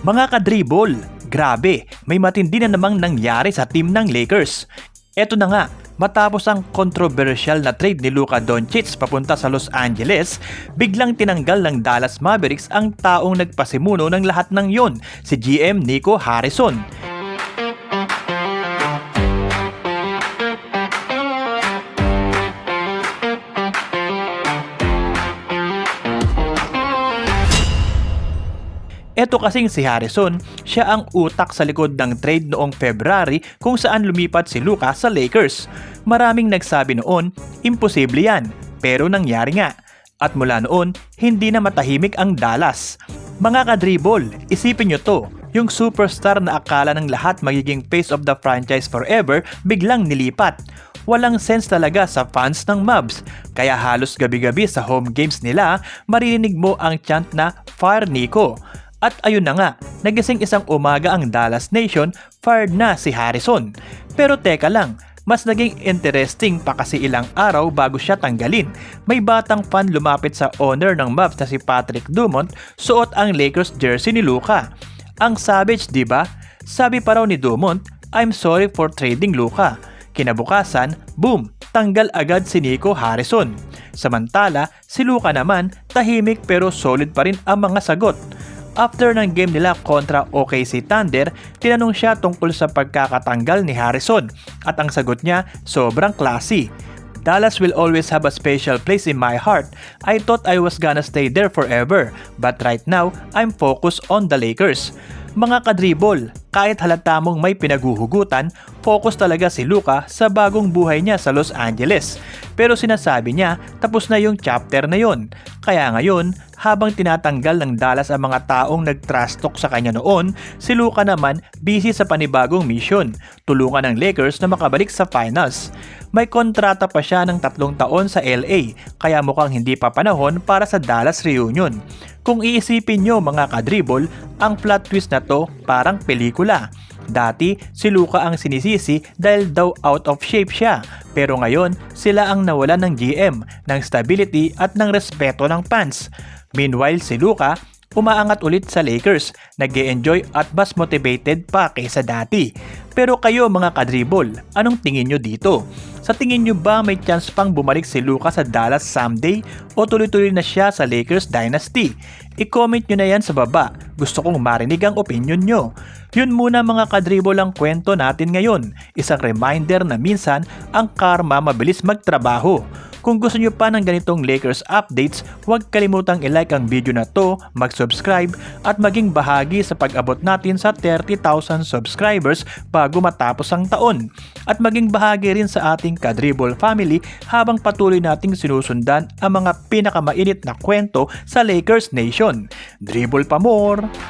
Mga kadribol, grabe, may matindi na namang nangyari sa team ng Lakers. Eto na nga, matapos ang controversial na trade ni Luka Doncic papunta sa Los Angeles, biglang tinanggal ng Dallas Mavericks ang taong nagpasimuno ng lahat ng yon, si GM Nico Harrison. Eto kasing si Harrison, siya ang utak sa likod ng trade noong February kung saan lumipat si Luka sa Lakers. Maraming nagsabi noon, imposible yan, pero nangyari nga. At mula noon, hindi na matahimik ang Dallas. Mga kadribol, isipin nyo to, yung superstar na akala ng lahat magiging face of the franchise forever, biglang nilipat. Walang sense talaga sa fans ng Mavs, kaya halos gabi-gabi sa home games nila, maririnig mo ang chant na Fire Nico. At ayun na nga, nagising isang umaga ang Dallas Nation, fired na si Harrison. Pero teka lang, mas naging interesting pa kasi ilang araw bago siya tanggalin. May batang fan lumapit sa owner ng Mavs na si Patrick Dumont, suot ang Lakers jersey ni Luka. Ang savage, di ba? Sabi pa raw ni Dumont, I'm sorry for trading Luka. Kinabukasan, boom, tanggal agad si Nico Harrison. Samantala, si Luka naman, tahimik pero solid pa rin ang mga sagot. After ng game nila kontra OKC Thunder, tinanong siya tungkol sa pagkakatanggal ni Harrison at ang sagot niya sobrang classy. Dallas will always have a special place in my heart. I thought I was gonna stay there forever, but right now, I'm focused on the Lakers. Mga kadribol, kahit halata mong may pinaguhugutan, focus talaga si Luka sa bagong buhay niya sa Los Angeles. Pero sinasabi niya, tapos na yung chapter na yon. Kaya ngayon, habang tinatanggal ng Dallas ang mga taong nag-trash sa kanya noon, si Luka naman busy sa panibagong mission, tulungan ng Lakers na makabalik sa finals. May kontrata pa siya ng tatlong taon sa LA, kaya mukhang hindi pa panahon para sa Dallas reunion. Kung iisipin nyo mga kadribol, ang plot twist na to parang pelikula. Dati, si Luka ang sinisisi dahil daw out of shape siya. Pero ngayon, sila ang nawala ng GM, ng stability at ng respeto ng fans. Meanwhile, si Luka, umaangat ulit sa Lakers, nag enjoy at mas motivated pa kaysa dati. Pero kayo mga kadribol, anong tingin nyo dito? Sa tingin nyo ba may chance pang bumalik si Luka sa Dallas someday o tuloy-tuloy na siya sa Lakers dynasty? I-comment nyo na yan sa baba. Gusto kong marinig ang opinion nyo. Yun muna mga kadribol ang kwento natin ngayon. Isang reminder na minsan ang karma mabilis magtrabaho. Kung gusto nyo pa ng ganitong Lakers updates, huwag kalimutang i-like ang video na to, mag-subscribe at maging bahagi sa pag-abot natin sa 30,000 subscribers bago matapos ang taon. At maging bahagi rin sa ating Kadribble family habang patuloy nating sinusundan ang mga pinakamainit na kwento sa Lakers Nation. Dribble pa more!